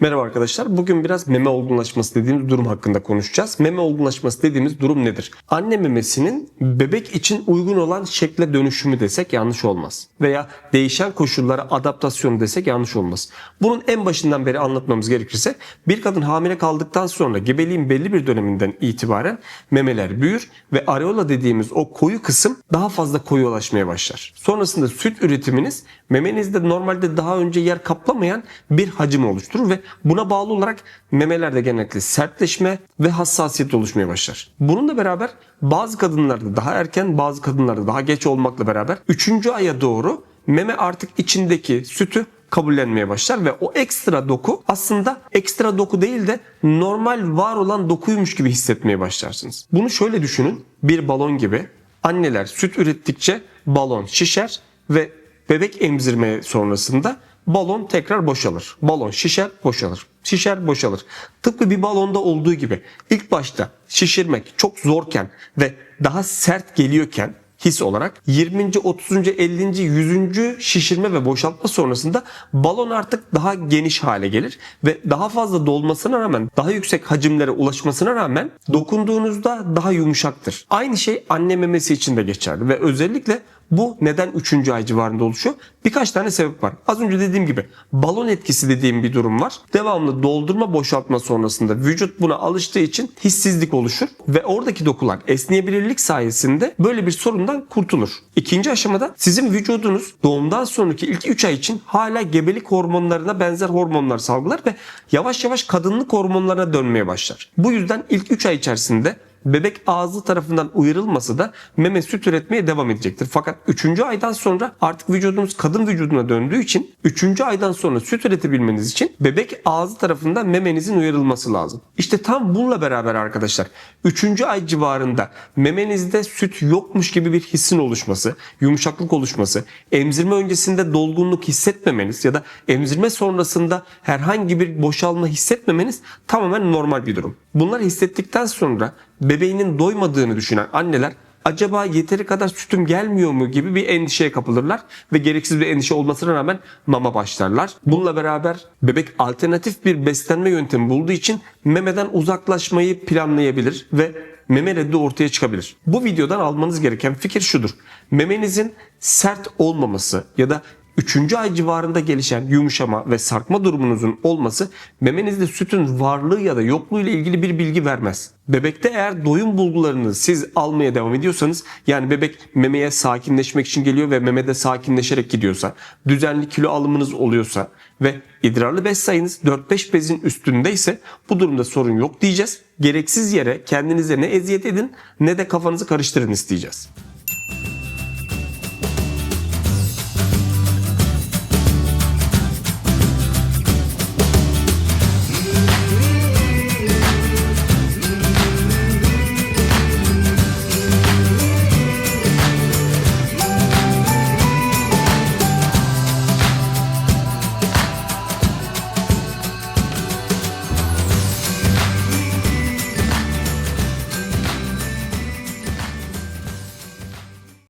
Merhaba arkadaşlar. Bugün biraz meme olgunlaşması dediğimiz durum hakkında konuşacağız. Meme olgunlaşması dediğimiz durum nedir? Anne memesinin bebek için uygun olan şekle dönüşümü desek yanlış olmaz. Veya değişen koşullara adaptasyonu desek yanlış olmaz. Bunun en başından beri anlatmamız gerekirse bir kadın hamile kaldıktan sonra gebeliğin belli bir döneminden itibaren memeler büyür ve areola dediğimiz o koyu kısım daha fazla koyulaşmaya başlar. Sonrasında süt üretiminiz memenizde normalde daha önce yer kaplamayan bir hacim oluşturur ve buna bağlı olarak memelerde genellikle sertleşme ve hassasiyet oluşmaya başlar. Bununla beraber bazı kadınlarda daha erken bazı kadınlarda daha geç olmakla beraber 3. aya doğru meme artık içindeki sütü kabullenmeye başlar ve o ekstra doku aslında ekstra doku değil de normal var olan dokuymuş gibi hissetmeye başlarsınız. Bunu şöyle düşünün bir balon gibi anneler süt ürettikçe balon şişer ve bebek emzirme sonrasında balon tekrar boşalır. Balon şişer, boşalır. Şişer, boşalır. Tıpkı bir balonda olduğu gibi ilk başta şişirmek çok zorken ve daha sert geliyorken his olarak 20. 30. 50. 100. şişirme ve boşaltma sonrasında balon artık daha geniş hale gelir ve daha fazla dolmasına rağmen daha yüksek hacimlere ulaşmasına rağmen dokunduğunuzda daha yumuşaktır. Aynı şey anne memesi için de geçerli ve özellikle bu neden 3. ay civarında oluşuyor? Birkaç tane sebep var. Az önce dediğim gibi balon etkisi dediğim bir durum var. Devamlı doldurma boşaltma sonrasında vücut buna alıştığı için hissizlik oluşur ve oradaki dokular esneyebilirlik sayesinde böyle bir sorundan kurtulur. İkinci aşamada sizin vücudunuz doğumdan sonraki ilk 3 ay için hala gebelik hormonlarına benzer hormonlar salgılar ve yavaş yavaş kadınlık hormonlarına dönmeye başlar. Bu yüzden ilk 3 ay içerisinde bebek ağzı tarafından uyarılmasa da meme süt üretmeye devam edecektir. Fakat 3. aydan sonra artık vücudunuz kadın vücuduna döndüğü için 3. aydan sonra süt üretebilmeniz için bebek ağzı tarafından memenizin uyarılması lazım. İşte tam bununla beraber arkadaşlar 3. ay civarında memenizde süt yokmuş gibi bir hissin oluşması, yumuşaklık oluşması, emzirme öncesinde dolgunluk hissetmemeniz ya da emzirme sonrasında herhangi bir boşalma hissetmemeniz tamamen normal bir durum. Bunları hissettikten sonra bebeğinin doymadığını düşünen anneler acaba yeteri kadar sütüm gelmiyor mu gibi bir endişeye kapılırlar ve gereksiz bir endişe olmasına rağmen mama başlarlar. Bununla beraber bebek alternatif bir beslenme yöntemi bulduğu için memeden uzaklaşmayı planlayabilir ve meme reddi ortaya çıkabilir. Bu videodan almanız gereken fikir şudur. Memenizin sert olmaması ya da 3. ay civarında gelişen yumuşama ve sarkma durumunuzun olması memenizde sütün varlığı ya da yokluğu ile ilgili bir bilgi vermez. Bebekte eğer doyum bulgularını siz almaya devam ediyorsanız yani bebek memeye sakinleşmek için geliyor ve memede sakinleşerek gidiyorsa, düzenli kilo alımınız oluyorsa ve idrarlı bez sayınız 4-5 bezin üstündeyse bu durumda sorun yok diyeceğiz. Gereksiz yere kendinize ne eziyet edin ne de kafanızı karıştırın isteyeceğiz.